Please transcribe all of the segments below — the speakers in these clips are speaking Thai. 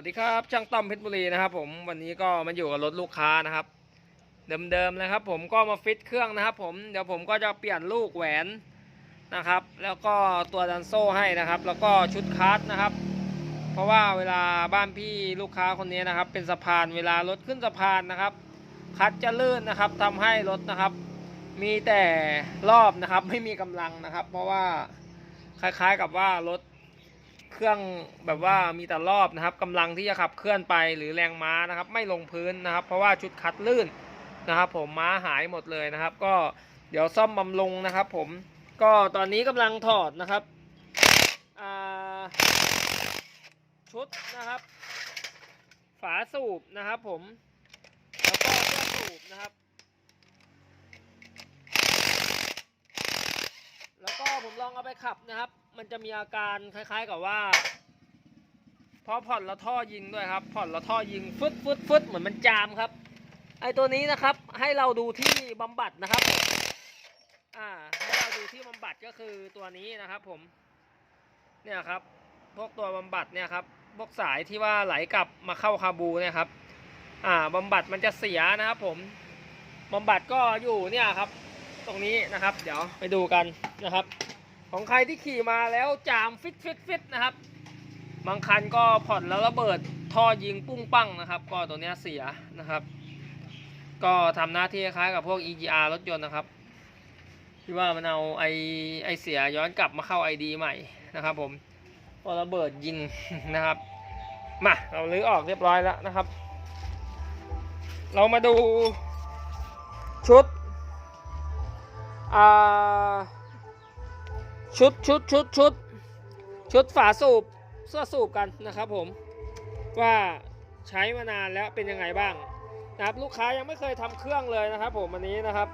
วัสดีครับ ช่างต้อมเพชรบุรีนะครับผมวันนี้ก็มาอยู่กับรถลูกค้านะครับ เดิมๆเลยครับ ผมก็มาฟิตเครื่องนะครับ ผมเดี๋ยวผมก็จะเปลี่ยนลูกแหวนนะครับ แล้วก็ตัวดันโซ่ให้นะครับ แล้วก็ชุดคัสนะครับ เพราะว่าเวลาบ้านพี่ลูกค้าคนนี้นะครับ เป็นสะพานเวลารถขึ้นสะพานนะครับ คัดจะลื่นนะครับทำให้รถนะครับ มีแต่รอบนะครับ ไม่มีกำลังนะครับ เพราะว่าคล้ายๆกับว่ารถ เครื่องแบบว่ามีแต่รอบนะครับกำลังที่จะขับเคลื่อนไปหรือแรงม้านะครับ ไม่ลงพื้นนะครับ เพราะว่าชุดคัดลื่นนะครับ ผมม้าหายหมดเลยนะครับ ก็เดี๋ยวซ่อมบำรุงนะครับ ผมก็ตอนนี้กำลังถอดนะครับชุดนะครับ ฝาสูบนะครับ ผมแล้วก็เสื้อสูบนะครับ แล้วก็ผมลองเอาไปขับนะครับ มันจะมีอาการคล้าย ๆกับว่า พอผ่อนแล้วท่อยิงด้วยครับ ผ่อนแล้วท่อยิงฟึดฟึดฟึดเหมือนมันจามครับ ไอตัวนี้นะครับ ให้เราดูที่บำบัดนะครับ อ่า ให้เราดูที่บำบัดก็คือตัวนี้นะครับ ผม เนี่ยครับ พวกตัวบำบัดเนี่ยครับพวกสายที่ว่าไหลกลับมาเข้าคาบูเนี่ยครับ อ่าบำบัดมันจะเสียนะครับ ผมบำบัดก็อยู่เนี่ยครับ ตรงนี้นะครับ เดี๋ยวไปดูกันนะครับ ของใครที่ขี่มาแล้วจามฟิตฟิตฟิตนะครับ บางคันก็ผ่อนแล้วระเบิดท่อยิงปุ้งปั้งนะครับ ก็ตัวเนี้ยเสียนะครับ ก็ทำหน้าที่คล้ายกับพวก EGR รถยนต์นะครับ ที่ว่ามันเอาไอไอเสียย้อนกลับมาเข้า ID ใหม่นะครับ ผมพอระเบิดยิงนะครับมาเราลื้อออกเรียบร้อยแล้วนะครับ เรามาดูชุดอ่า ชุดชุดชุดชุดชุดฝาสูบเสื้อสูบกันนะครับผมว่าใช้มานานแล้วเป็นยังไงบ้างนะครับลูกค้ายังไม่เคยทำเครื่องเลยนะครับ ผมวันนี้นะครับ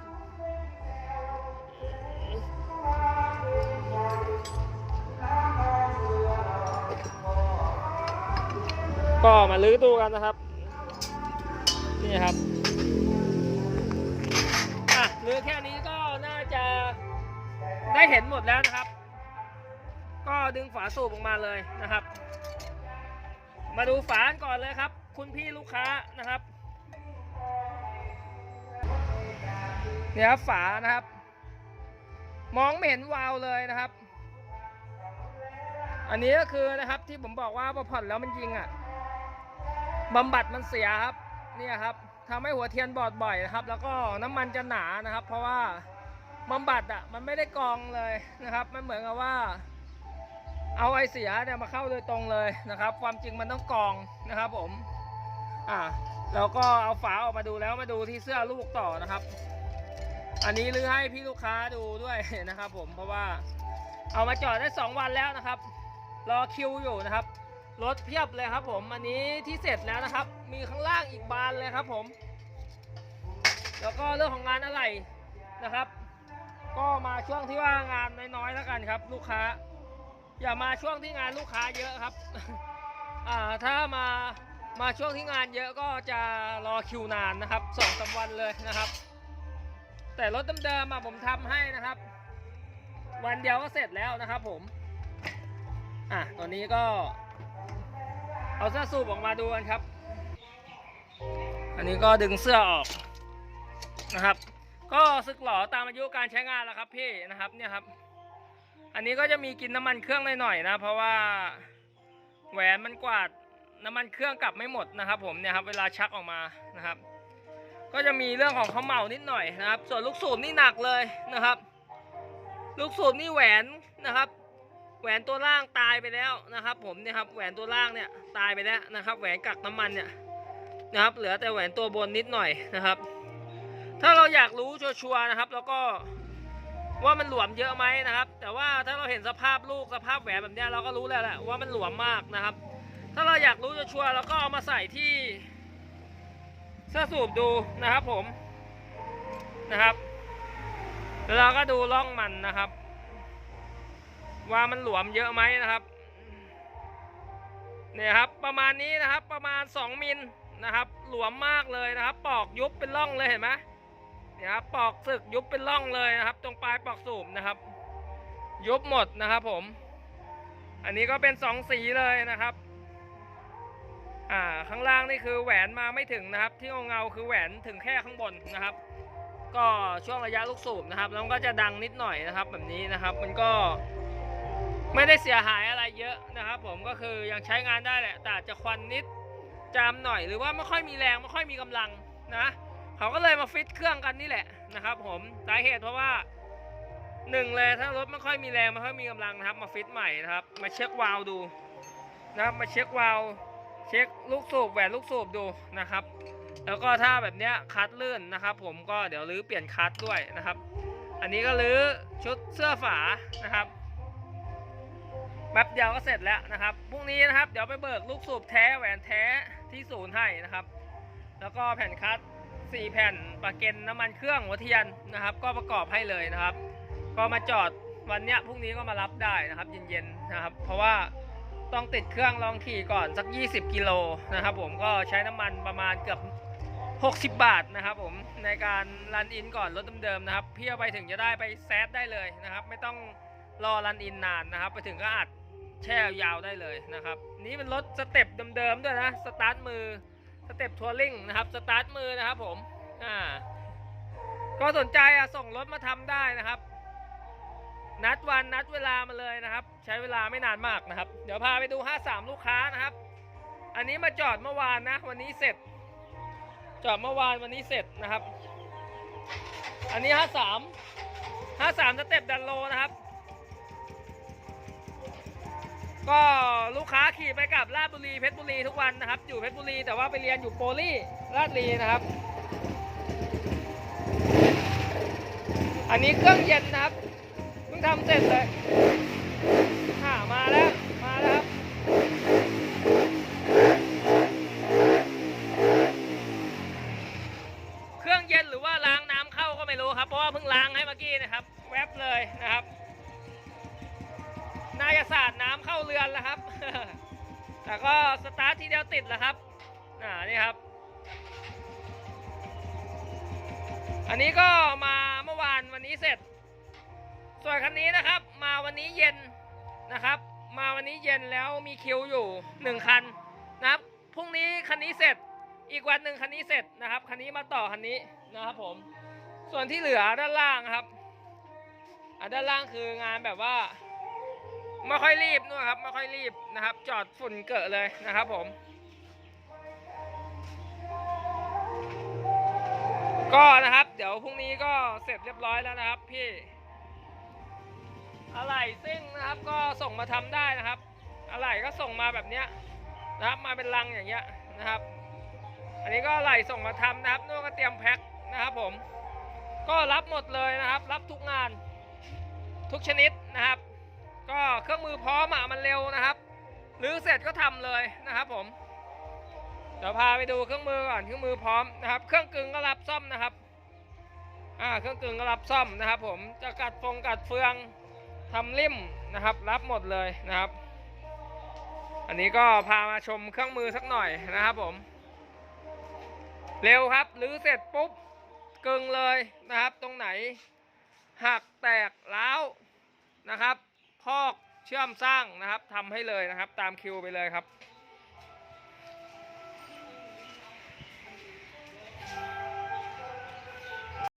ก็มาลื้อดูกันนะครับ นี่ครับอะหรือแค่นี้ก็ ได้เห็นหมดแล้วนะครับ ก็ดึงฝาสูบออกมาเลยนะครับ มาดูฝาก่อนเลยครับ คุณพี่ลูกค้านะครับเนี่ยครับฝานะครับ มองไม่เห็นวาล์วเลยนะครับ อันนี้ก็คือนะครับที่ผมบอกว่าพอผ่อนแล้วมันยิงอะบำบัดมันเสียครับ เนี่ยครับทำให้หัวเทียนบอดบ่อยนะครับ แล้วก็น้ำมันจะหนานะครับ เพราะว่า บำบัดอะมันไม่ได้กองเลยนะครับมันเหมือนกับว่า เอาไอเสียเนี่ยมาเข้าโดยตรงเลยนะครับ ความจริงมันต้องกองนะครับ ผม อ่าแล้วก็เอาฝาออกมาดูแล้วมาดูที่เสื้อลูกต่อนะครับ อันนี้ลือให้พี่ลูกค้าดูด้วยนะครับ ผมเพราะว่าเอามาจอดได้สองวันแล้วนะครับ รอคิวอยู่นะครับรถเพียบเลยครับ ผมอันนี้ที่เสร็จแล้วนะครับ มีข้างล่างอีกบานเลยครับ ผม แล้วก็เรื่องของงานอะไรนะครับ ก็มาช่วงที่ว่างานน้อยๆแล้วกันครับ ลูกค้า อย่ามาช่วงที่งานลูกค้าเยอะครับ อ่าถ้ามามาช่วงที่งานเยอะก็จะรอคิวนานนะครับสองสามวันเลยนะครับ แต่รถเดิมๆอะผมทำให้นะครับ วันเดียวก็เสร็จแล้วนะครับ ผม อะตอนนี้ก็ เอาเสื้อสูบออกมาดูกันครับ อันนี้ก็ดึงเสื้อออกนะครับ ก็สึกหล่อตามอายุการใช้งานแล้วครับพี่นะครับเนี่ยครับ อันนี้ก็จะมีกินน้ำมันเครื่องหน่อยๆนะ เพราะว่าแหวนมันกวาดน้ำมันเครื่องกลับไม่หมดนะครับ ผมเนี่ยครับเวลาชักออกมานะครับ ก็จะมีเรื่องของเขาเหมานิดหน่อยนะครับ ส่วนลูกสูบนี่หนักเลยนะครับ ลูกสูบนี่แหวนนะครับแหวนตัวล่างตายไปแล้วนะครับ ผมเนี่ยครับแหวนตัวล่างเนี่ยตายไปแล้วนะครับ แหวนกักน้ำมันเนี่ยนะครับ เหลือแต่แหวนตัวบนนิดหน่อยนะครับ ถ้าเราอยากรู้ชัวร์นะครับ แล้วก็ว่ามันหลวมเยอะไหมนะครับ แต่ว่าถ้าเราเห็นสภาพลูกสภาพแหวนแบบนี้เราก็รู้แล้วแหละว่ามันหลวมมากนะครับ ถ้าเราอยากรู้ชัวร์เราก็เอามาใส่ที่เสื้อสูบดูนะครับผมนะครับแล้วเราก็ดูร่องมันนะครับ ว่ามันหลวมเยอะไหมนะครับเนี่ยครับประมาณนี้นะครับประมาณ 2 มิลนะครับ หลวมมากเลยนะครับ ปอกยุบเป็นร่องเลยเห็นไหม เนี่ยครับปอกสึกยุบเป็นร่องเลยนะครับ ตรงปลายปอกสูบนะครับ ยุบหมดนะครับผม อันนี้ก็เป็นสองสีเลยนะครับ อ่าข้างล่างนี่คือแหวนมาไม่ถึงนะครับ ที่เงาคือแหวนถึงแค่ข้างบนนะครับ ก็ช่วงระยะลูกสูบนะครับแล้วก็จะดังนิดหน่อยนะครับ แบบนี้นะครับ มันก็ไม่ได้เสียหายอะไรเยอะนะครับ ผมก็คือยังใช้งานได้แหละแต่จะควันนิดจามหน่อยหรือว่าไม่ค่อยมีแรงไม่ค่อยมีกำลังนะ เขาก็เลยมาฟิตเครื่องกันนี่แหละนะครับผมสาเหตุเพราะว่าหนึ่งเลยถ้ารถไม่ค่อยมีแรงไม่ค่อยมีกำลังนะครับมาฟิตใหม่นะครับ มาเช็ควาล์วดูนะครับมาเช็ควาล์วเช็คลูกสูบแหวนลูกสูบดูนะครับ แล้วก็ถ้าแบบเนี้ยคัดลื่นนะครับ ผมก็เดี๋ยวรื้อเปลี่ยนคัดด้วยนะครับ อันนี้ก็รื้อชุดเสื้อฝานะครับแป๊บเดียวก็เสร็จแล้วนะครับพรุ่งนี้นะครับ เดี๋ยวไปเบิกลูกสูบแท้แหวนแท้ที่ศูนย์ให้นะครับ แล้วก็แผ่นคัด 4 แผ่นประเกันน้ำมันเครื่องหัวเทียนนะครับ ก็ประกอบให้เลยนะครับ ก็มาจอดวันเนี้ยพรุ่งนี้ก็มารับได้นะครับเย็นๆนะครับ เพราะว่าต้องติดเครื่องลองขี่ก่อนสัก 20 กิโลนะครับ ผมก็ใช้น้ำมันประมาณเกือบ 60 บาทนะครับผมในการรันอินก่อนรถเดิมๆนะครับเพี่เอาไปถึงจะได้ไปแซดได้เลยนะครับ ไม่ต้องรอรันอินนานนะครับ ไปถึงก็อัดแช่ยาวได้เลยนะครับ นี่เป็นรถสเต็ปเดิมๆด้วยนะสตาร์ทมือ สเต็ปทัวริงนะครับสตาร์ทมือนะครับผมอ่าก็สนใจอะส่งรถมาทำได้นะครับ นัดวันนัดเวลามาเลยนะครับ ใช้เวลาไม่นานมากนะครับ เดี๋ยวพาไปดู 53 ลูกค้านะครับ อันนี้มาจอดเมื่อวานนะ วันนี้เสร็จ จอดเมื่อวานวันนี้เสร็จนะครับ อันนี้ 53 53สเต็ปดันโลนะ ก็ลูกค้าขี่ไปกับราชบุรีเพชรบุรีทุกวันนะครับ อยู่เพชรบุรีแต่ว่าไปเรียนอยู่โปลี่ราชบุรีนะครับ อันนี้เครื่องเย็นนะครับเพิ่งทำเสร็จเลยอ่ามาแล้วมาแล้วครับเครื่องเย็นหรือว่าล้างน้ำเข้าก็ไม่รู้ครับเพราะว่าเพิ่งล้างให้เมื่อกี้นะครับ แวบเลยนะครับน่าจะสาดน้ำ เรือนแล้วครับ แต่ก็สตาร์ททีเดียวติดแล้วครับอ่านี่ครับ อันนี้ก็มาเมื่อวานวันนี้เสร็จ ส่วนคันนี้นะครับ มาวันนี้เย็นนะครับ มาวันนี้เย็นแล้วมีคิวอยู่หนึ่งคันนะครับพรุ่งนี้คันนี้เสร็จ อีกวันหนึ่งคันนี้เสร็จนะครับคันนี้มาต่อคันนี้นะครับผมส่วนที่เหลือด้านล่างครับอะด้านล่างคืองานแบบว่า ไม่ค่อยรีบนะครับไม่ค่อยรีบนะครับ จอดฝุ่นเกอะเลยนะครับผม ก็นะครับ เดี๋ยวพรุ่งนี้ก็เสร็จเรียบร้อยแล้วนะครับ พี่อะไหล่ซิ่งนะครับก็ส่งมาทำได้นะครับอะไหล่ก็ส่งมาแบบเนี้ยนะครับมาเป็นลังอย่างเงี้ยนะครับ อันนี้ก็อะไหล่ส่งมาทำนะครับนู่นก็เตรียมแพ็คนะครับผม ก็รับหมดเลยนะครับ รับทุกงานทุกชนิดนะครับ ก็เครื่องมือพร้อมอะมันเร็วนะครับหรือเสร็จก็ทำเลยนะครับผมเดี๋ยวพาไปดูเครื่องมือก่อนเครื่องมือพร้อมนะครับ เครื่องกึ่งก็รับซ่อมนะครับอ่าเครื่องกึ่งก็รับซ่อมนะครับ ผมจะกัดฟงกัดเฟืองทำริมนะครับ รับหมดเลยนะครับ อันนี้ก็พามาชมเครื่องมือสักหน่อยนะครับผม เร็วครับหรือเสร็จปุ๊บกึ่งเลยนะครับ ตรงไหนหักแตกร้าวนะครับ พอกเชื่อมสร้างนะครับทำให้เลยนะครับ ตามคิวไปเลยครับ